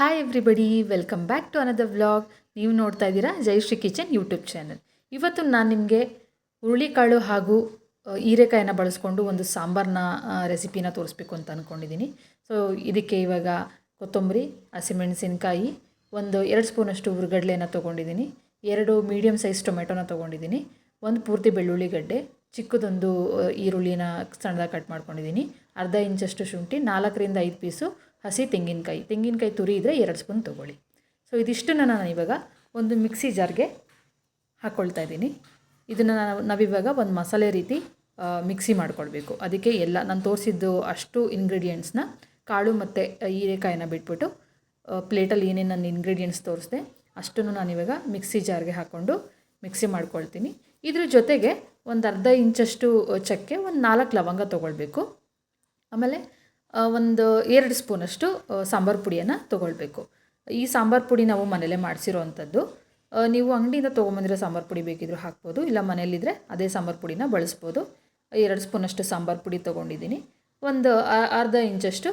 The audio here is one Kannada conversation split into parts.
Hi everybody welcome back to another vlog ನೀವು ನೋಡ್ತಾ ಇದ್ದೀರಾ ಜೈಶ್ರೀ ಕಿಚನ್ ಯೂಟ್ಯೂಬ್ ಚಾನಲ್ ಇವತ್ತು ನಾನು ನಿಮಗೆ ಹುರುಳಿಕಾಳು ಹಾಗೂ ಆ, ಹೀರೆಕಾಯಿನ ಬಳಸ್ಕೊಂಡು ಒಂದು ಸಾಂಬಾರನ್ನ ರೆಸಿಪಿನ ತೋರಿಸ್ಬೇಕು ಅಂತ ಅಂದ್ಕೊಂಡಿದ್ದೀನಿ ಸೊ ಇದಕ್ಕೆ ಇವಾಗ ಕೊತ್ತಂಬರಿ ಹಸಿಮೆಣಸಿನ್ಕಾಯಿ ಒಂದು ಎರಡು ಸ್ಪೂನಷ್ಟು ಹುರ್ಗಡ್ಲೆನ ತೊಗೊಂಡಿದ್ದೀನಿ ಎರಡು ಮೀಡಿಯಮ್ ಸೈಜ್ ಟೊಮೆಟೊನ ತೊಗೊಂಡಿದ್ದೀನಿ ಒಂದು ಪೂರ್ತಿ ಬೆಳ್ಳುಳ್ಳಿ ಗಡ್ಡೆ ಚಿಕ್ಕದೊಂದು ಈರುಳ್ಳಿನ ಸಣ್ಣದಾಗಿ ಕಟ್ ಮಾಡ್ಕೊಂಡಿದ್ದೀನಿ ಅರ್ಧ ಇಂಚಷ್ಟು ಶುಂಠಿ ನಾಲ್ಕರಿಂದ ಐದು ಪೀಸು ಹಸಿ ತೆಂಗಿನಕಾಯಿ. ತೆಂಗಿನಕಾಯಿ ತುರಿ ಇದ್ದರೆ ಎರಡು ಸ್ಪೂನ್ ತೊಗೊಳ್ಳಿ. ಸೊ ಇದಿಷ್ಟನ್ನು ನಾನು ಇವಾಗ ಒಂದು ಮಿಕ್ಸಿ ಜಾರ್ಗೆ ಹಾಕ್ಕೊಳ್ತಾ ಇದ್ದೀನಿ. ಇದನ್ನು ನಾವು ನಾವಿವಾಗ ಒಂದು ಮಸಾಲೆ ರೀತಿ ಮಿಕ್ಸಿ ಮಾಡ್ಕೊಳ್ಬೇಕು. ಅದಕ್ಕೆ ಎಲ್ಲ, ನಾನು ತೋರಿಸಿದ್ದು ಅಷ್ಟು ಇಂಗ್ರೀಡಿಯೆಂಟ್ಸ್ನ ಕಾಳು ಮತ್ತು ಹೀರೆಕಾಯಿನ ಬಿಟ್ಬಿಟ್ಟು ಪ್ಲೇಟಲ್ಲಿ ಏನೇನು ನಾನು ಇಂಗ್ರೀಡಿಯೆಂಟ್ಸ್ ತೋರಿಸಿದೆ ಅಷ್ಟನ್ನು ನಾನಿವಾಗ ಮಿಕ್ಸಿ ಜಾರ್ಗೆ ಹಾಕ್ಕೊಂಡು ಮಿಕ್ಸಿ ಮಾಡ್ಕೊಳ್ತೀನಿ. ಇದ್ರ ಜೊತೆಗೆ ಒಂದು ಅರ್ಧ ಇಂಚಷ್ಟು ಚಕ್ಕೆ ಒಂದು ನಾಲ್ಕು ಲವಂಗ ತೊಗೊಳ್ಬೇಕು. ಆಮೇಲೆ ಒಂದು ಎರಡು ಸ್ಪೂನಷ್ಟು ಸಾಂಬಾರು ಪುಡಿಯನ್ನು ತೊಗೊಳ್ಬೇಕು. ಈ ಸಾಂಬಾರು ಪುಡಿ ನಾವು ಮನೇಲೇ ಮಾಡಿಸಿರೋ ಅಂಥದ್ದು ನೀವು ಅಂಗಡಿಯಿಂದ ತೊಗೊಂಬಂದಿರೋ ಸಾಂಬಾರು ಪುಡಿ ಬೇಕಿದ್ರೂ ಹಾಕ್ಬೋದು, ಇಲ್ಲ ಮನೇಲಿದ್ದರೆ ಅದೇ ಸಾಂಬಾರು ಪುಡಿನ ಬಳಸ್ಬೋದು. ಎರಡು ಸ್ಪೂನಷ್ಟು ಸಾಂಬಾರು ಪುಡಿ ತೊಗೊಂಡಿದ್ದೀನಿ. ಒಂದು ಅರ್ಧ ಇಂಚಷ್ಟು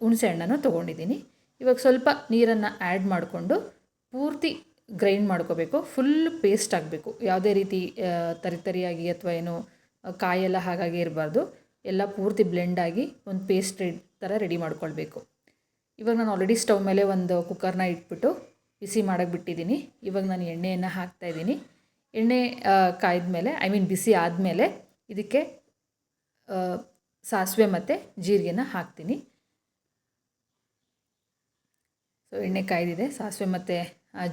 ಹುಣಸೆ ಹಣ್ಣನ್ನು ತೊಗೊಂಡಿದ್ದೀನಿ. ಇವಾಗ ಸ್ವಲ್ಪ ನೀರನ್ನು ಆ್ಯಡ್ ಮಾಡಿಕೊಂಡು ಪೂರ್ತಿ ಗ್ರೈಂಡ್ ಮಾಡ್ಕೋಬೇಕು, ಫುಲ್ ಪೇಸ್ಟ್ ಆಗಬೇಕು. ಯಾವುದೇ ರೀತಿ ತರಿತರಿಯಾಗಿ ಅಥವಾ ಏನು ಕಾಯೆಲ್ಲ ಹಾಗಾಗಿ ಇರಬಾರ್ದು. ಎಲ್ಲ ಪೂರ್ತಿ ಬ್ಲೆಂಡ್ ಆಗಿ ಒಂದು ಪೇಸ್ಟ್ ಥರ ರೆಡಿ ಮಾಡ್ಕೊಳ್ಬೇಕು. ಇವಾಗ ನಾನು ಆಲ್ರೆಡಿ ಸ್ಟವ್ ಮೇಲೆ ಒಂದು ಕುಕ್ಕರ್ನ ಇಟ್ಬಿಟ್ಟು ಬಿಸಿ ಮಾಡೋಕ್ಕೆ ಬಿಟ್ಟಿದ್ದೀನಿ ಇವಾಗ ನಾನು ಎಣ್ಣೆಯನ್ನು ಹಾಕ್ತಾಯಿದ್ದೀನಿ ಎಣ್ಣೆ ಕಾಯ್ದ ಮೇಲೆ ಐ ಮೀನ್ ಬಿಸಿ ಆದಮೇಲೆ ಇದಕ್ಕೆ ಸಾಸಿವೆ ಮತ್ತು ಜೀರಿಗೆನ ಹಾಕ್ತೀನಿ. ಸೊ ಎಣ್ಣೆ ಕಾಯ್ದಿದೆ, ಸಾಸಿವೆ ಮತ್ತು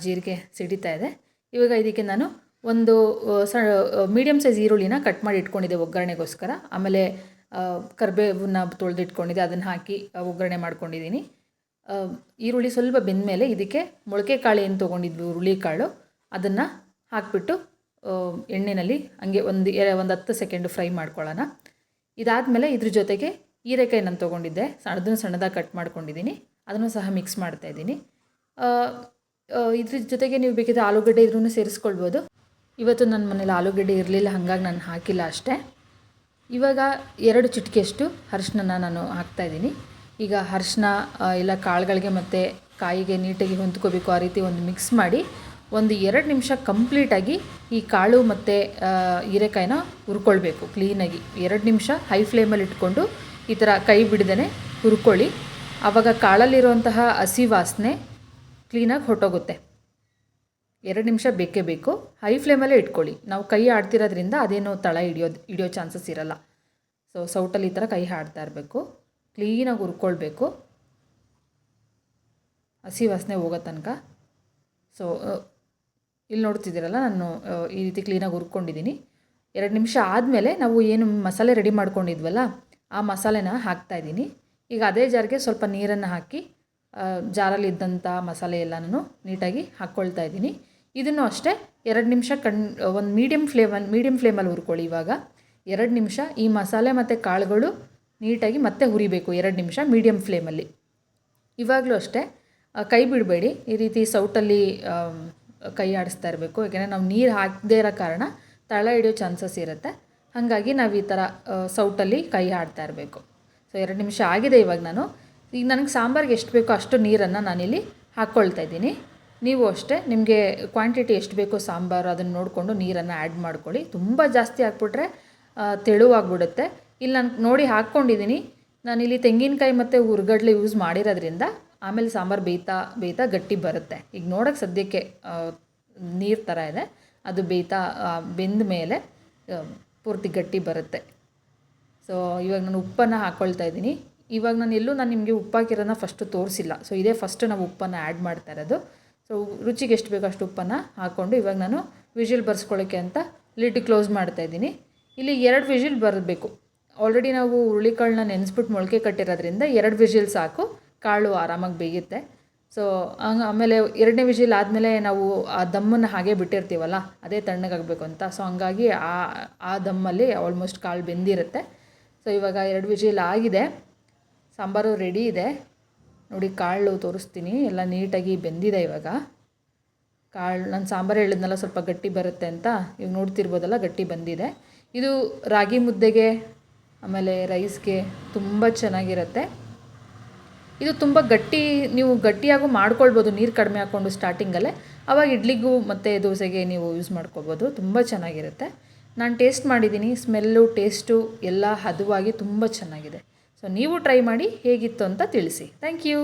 ಜೀರಿಗೆ ಸಿಡಿತಾ ಇದೆ. ಇವಾಗ ಇದಕ್ಕೆ ನಾನು ಒಂದು ಸ ಮೀಡಿಯಮ್ ಸೈಜ್ ಈರುಳ್ಳಿನ ಕಟ್ ಮಾಡಿ ಇಟ್ಕೊಂಡಿದ್ದೆ ಒಗ್ಗರಣೆಗೋಸ್ಕರ. ಆಮೇಲೆ ಕರಿಬೇವನ್ನ ತೊಳೆದಿಟ್ಕೊಂಡಿದ್ದೆ, ಅದನ್ನು ಹಾಕಿ ಒಗ್ಗರಣೆ ಮಾಡ್ಕೊಂಡಿದ್ದೀನಿ. ಈರುಳ್ಳಿ ಸ್ವಲ್ಪ ಬೆಂದ ಮೇಲೆ ಇದಕ್ಕೆ ಮೊಳಕೆ ಕಾಳು ಏನು ತೊಗೊಂಡಿದ್ವಿ, ಹುರುಳಿಕಾಳು, ಅದನ್ನು ಹಾಕ್ಬಿಟ್ಟು ಎಣ್ಣೆಯಲ್ಲಿ ಹಂಗೆ ಒಂದು ಒಂದು ಹತ್ತು ಸೆಕೆಂಡು ಫ್ರೈ ಮಾಡ್ಕೊಳ್ಳೋಣ. ಇದಾದಮೇಲೆ ಇದ್ರ ಜೊತೆಗೆ ಹೀರೆಕಾಯಿ ನಾನು ತೊಗೊಂಡಿದ್ದೆ ಅದನ್ನು ಸಣ್ಣದಾಗಿ ಕಟ್ ಮಾಡ್ಕೊಂಡಿದ್ದೀನಿ, ಅದನ್ನು ಸಹ ಮಿಕ್ಸ್ ಮಾಡ್ತಾ ಇದ್ದೀನಿ. ಇದ್ರ ಜೊತೆಗೆ ನೀವು ಬೇಕಿದ್ದರೆ ಆಲೂಗಡ್ಡೆ ಇದ್ರೂ ಸೇರಿಸ್ಕೊಳ್ಬೋದು. ಇವತ್ತು ನನ್ನ ಮನೇಲಿ ಆಲೂಗಡ್ಡೆ ಇರಲಿಲ್ಲ, ಹಾಗಾಗಿ ನಾನು ಹಾಕಿಲ್ಲ ಅಷ್ಟೇ. ಇವಾಗ ಎರಡು ಚಿಟಿಕೆಯಷ್ಟು ಅರಿಶಿನ ನಾನು ಹಾಕ್ತಾಯಿದ್ದೀನಿ ಈಗ ಅರಿಶಿನ ಇಲ್ಲ ಕಾಳುಗಳಿಗೆ ಮತ್ತು ಕಾಯಿಗೆ ನೀಟಾಗಿ ಹೊಂದ್ಕೋಬೇಕು, ಆ ರೀತಿ ಒಂದು ಮಿಕ್ಸ್ ಮಾಡಿ ಒಂದು ಎರಡು ನಿಮಿಷ ಕಂಪ್ಲೀಟಾಗಿ ಈ ಕಾಳು ಮತ್ತು ಹೀರೆಕಾಯಿನ ಹುರ್ಕೊಳ್ಬೇಕು ಕ್ಲೀನಾಗಿ ಎರಡು ನಿಮಿಷ ಹೈ ಫ್ಲೇಮಲ್ಲಿ ಇಟ್ಕೊಂಡು ಈ ಥರ ಕೈ ಬಿಡದೇ ಹುರ್ಕೊಳ್ಳಿ. ಆವಾಗ ಕಾಳಲ್ಲಿರುವಂತಹ ಹಸಿ ವಾಸನೆ ಕ್ಲೀನಾಗಿ ಹೊಟ್ಟೋಗುತ್ತೆ ಎರಡು ನಿಮಿಷ ಬೇಕೇ ಬೇಕು. ಹೈ ಫ್ಲೇಮಲ್ಲೇ ಇಟ್ಕೊಳ್ಳಿ. ನಾವು ಕೈ ಆಡ್ತಿರೋದ್ರಿಂದ ಅದೇನೋ ತಳ ಹಿಡಿಯೋದು ಹಿಡಿಯೋ ಚಾನ್ಸಸ್ ಇರಲ್ಲ. ಸೊ ಸೌಟಲ್ಲಿ ಈ ಥರ ಕೈ ಆಡ್ತಾ ಇರಬೇಕು. ಕ್ಲೀನಾಗಿ ಹುರ್ಕೊಳ್ಬೇಕು. ಹಸಿ ವಾಸನೆ ಹೋಗೋ ತನಕ. ಸೊ ಇಲ್ಲಿ ನೋಡ್ತಿದ್ದೀರಲ್ಲ, ನಾನು ಈ ರೀತಿ ಕ್ಲೀನಾಗಿ ಹುರ್ಕೊಂಡಿದ್ದೀನಿ. ಎರಡು ನಿಮಿಷ ಆದಮೇಲೆ ನಾವು ಏನು ಮಸಾಲೆ ರೆಡಿ ಮಾಡ್ಕೊಂಡಿದ್ವಲ್ಲ, ಆ ಮಸಾಲೆನ ಹಾಕ್ತಾಯಿದ್ದೀನಿ ಈಗ ಅದೇ ಜಾರಿಗೆ ಸ್ವಲ್ಪ ನೀರನ್ನು ಹಾಕಿ ಜಾರಲ್ಲಿ ಇದ್ದಂಥ ಮಸಾಲೆ ಎಲ್ಲನೂ ನೀಟಾಗಿ ಹಾಕ್ಕೊಳ್ತಾ ಇದ್ದೀನಿ. ಇದನ್ನು ಅಷ್ಟೇ ಎರಡು ನಿಮಿಷ ಕಣ್, ಒಂದು ಮೀಡಿಯಮ್ ಫ್ಲೇಮಲ್ಲಿ ಮೀಡಿಯಮ್ ಫ್ಲೇಮಲ್ಲಿ ಹುರ್ಕೊಳ್ಳಿ ಇವಾಗ. ಎರಡು ನಿಮಿಷ ಈ ಮಸಾಲೆ ಮತ್ತು ಕಾಳುಗಳು ನೀಟಾಗಿ ಮತ್ತೆ ಹುರಿಬೇಕು ಎರಡು ನಿಮಿಷ ಮೀಡಿಯಮ್ ಫ್ಲೇಮಲ್ಲಿ ಇವಾಗಲೂ ಅಷ್ಟೇ ಕೈ ಬಿಡಬೇಡಿ. ಈ ರೀತಿ ಸೌಟಲ್ಲಿ ಕೈ ಆಡಿಸ್ತಾ ಇರಬೇಕು. ಯಾಕೆಂದರೆ ನಾವು ನೀರು ಹಾಕದೇ ಇರೋ ಕಾರಣ ತಳ ಹಿಡಿಯೋ ಚಾನ್ಸಸ್ ಇರುತ್ತೆ. ಹಾಗಾಗಿ ನಾವು ಈ ಥರ ಸೌಟಲ್ಲಿ ಕೈ ಆಡ್ತಾ ಇರಬೇಕು. ಸೊ ಎರಡು ನಿಮಿಷ ಆಗಿದೆ ಇವಾಗ ನಾನು. ಈಗ ನನಗೆ ಸಾಂಬಾರಿಗೆ ಎಷ್ಟು ಬೇಕೋ ಅಷ್ಟು ನೀರನ್ನು ನಾನಿಲ್ಲಿ ಹಾಕ್ಕೊಳ್ತಾ ಇದ್ದೀನಿ. ನೀವು ಅಷ್ಟೇ ನಿಮಗೆ ಕ್ವಾಂಟಿಟಿ ಎಷ್ಟು ಬೇಕೋ ಸಾಂಬಾರು ಅದನ್ನು ನೋಡಿಕೊಂಡು ನೀರನ್ನು ಆ್ಯಡ್ ಮಾಡ್ಕೊಳ್ಳಿ. ತುಂಬ ಜಾಸ್ತಿ ಹಾಕ್ಬಿಟ್ರೆ ತೆಳುವಾಗ್ಬಿಡುತ್ತೆ. ಇಲ್ಲಿ ನಾನು ನೋಡಿ ಹಾಕ್ಕೊಂಡಿದ್ದೀನಿ ನಾನಿಲ್ಲಿ ತೆಂಗಿನಕಾಯಿ ಮತ್ತು ಹುರ್ಗಡ್ಲೆ ಯೂಸ್ ಮಾಡಿರೋದ್ರಿಂದ ಆಮೇಲೆ ಸಾಂಬಾರು ಬೇಯ್ತಾ ಬೇಯ್ತಾ ಗಟ್ಟಿ ಬರುತ್ತೆ. ಈಗ ನೋಡೋಕ್ಕೆ ಸದ್ಯಕ್ಕೆ ನೀರು ಥರ ಇದೆ. ಅದು ಬೇಯ್ತಾ ಬೆಂದ ಮೇಲೆ ಪೂರ್ತಿ ಗಟ್ಟಿ ಬರುತ್ತೆ. ಸೊ ಇವಾಗ ನಾನು ಉಪ್ಪನ್ನು ಹಾಕ್ಕೊಳ್ತಾ ಇದ್ದೀನಿ ಇವಾಗ ನಾನು ಎಲ್ಲೂ ನಾನು ನಿಮಗೆ ಉಪ್ಪಾಕಿರೋದನ್ನ ಫಸ್ಟು ತೋರಿಸಿಲ್ಲ. ಸೊ ಇದೇ ಫಸ್ಟ್ ನಾವು ಉಪ್ಪನ್ನು ಆ್ಯಡ್ ಮಾಡ್ತಾ ಇರೋದು. ಸೊ ರುಚಿಗೆ ಎಷ್ಟು ಬೇಕೋ ಅಷ್ಟು ಉಪ್ಪನ್ನು ಹಾಕ್ಕೊಂಡು ಇವಾಗ ನಾನು ವಿಜಿಲ್ ಬರ್ಸ್ಕೊಳ್ಳೋಕ್ಕೆ ಅಂತ ಲಿಡ್ ಕ್ಲೋಸ್ ಮಾಡ್ತಾ ಇದ್ದೀನಿ. ಇಲ್ಲಿ ಎರಡು ವಿಜಿಲ್ ಬರಬೇಕು. ಆಲ್ರೆಡಿ ನಾವು ಹುರುಳಿಕಾಳನ್ನ ನೆನೆಸ್ಬಿಟ್ಟು ಮೊಳಕೆ ಕಟ್ಟಿರೋದ್ರಿಂದ ಎರಡು ವಿಜಿಲ್ ಸಾಕು. ಕಾಳು ಆರಾಮಾಗಿ ಬೇಯುತ್ತೆ. ಸೊ ಹಂಗೆ ಆಮೇಲೆ ಎರಡನೇ ವಿಜಿಲ್ ಆದಮೇಲೆ ನಾವು ಆ ದಮ್ಮನ್ನು ಹಾಗೆ ಬಿಟ್ಟಿರ್ತೀವಲ್ಲ, ಅದೇ ತಣ್ಣಗಾಗಬೇಕು ಅಂತ. ಸೊ ಹಂಗಾಗಿ ಆ ಆ ದಮ್ಮಲ್ಲಿ ಆಲ್ಮೋಸ್ಟ್ ಕಾಳು ಬೆಂದಿರುತ್ತೆ. ಸೊ ಇವಾಗ ಎರಡು ವಿಜಿಲ್ ಆಗಿದೆ. ಸಾಂಬಾರು ರೆಡಿ ಇದೆ. ನೋಡಿ, ಕಾಳು ತೋರಿಸ್ತೀನಿ. ಎಲ್ಲ ನೀಟಾಗಿ ಬೆಂದಿದೆ ಇವಾಗ. ಕಾಳು, ನಾನು ಸಾಂಬಾರು ಹೇಳಿದ್ನೆಲ್ಲ, ಸ್ವಲ್ಪ ಗಟ್ಟಿ ಬರುತ್ತೆ ಅಂತ. ಇವಾಗ ನೋಡ್ತಿರ್ಬೋದಲ್ಲ, ಗಟ್ಟಿ ಬಂದಿದೆ. ಇದು ರಾಗಿ ಮುದ್ದೆಗೆ, ಆಮೇಲೆ ರೈಸ್ಗೆ ತುಂಬ ಚೆನ್ನಾಗಿರುತ್ತೆ. ಇದು ತುಂಬ ಗಟ್ಟಿ, ನೀವು ಗಟ್ಟಿಯಾಗೂ ಮಾಡ್ಕೊಳ್ಬೋದು, ನೀರು ಕಡಿಮೆ ಹಾಕ್ಕೊಂಡು ಸ್ಟಾರ್ಟಿಂಗಲ್ಲೇ ಅವಾಗ ಇಡ್ಲಿಗೂ ಮತ್ತು ದೋಸೆಗೆ ನೀವು ಯೂಸ್ ಮಾಡ್ಕೊಬೋದು ತುಂಬ ಚೆನ್ನಾಗಿರುತ್ತೆ. ನಾನು ಟೇಸ್ಟ್ ಮಾಡಿದ್ದೀನಿ ಸ್ಮೆಲ್ಲು ಟೇಸ್ಟು ಎಲ್ಲ ಹದವಾಗಿ ತುಂಬ ಚೆನ್ನಾಗಿದೆ. ಸೊ ನೀವು ಟ್ರೈ ಮಾಡಿ ಹೇಗಿತ್ತು ಅಂತ ತಿಳಿಸಿ. Thank you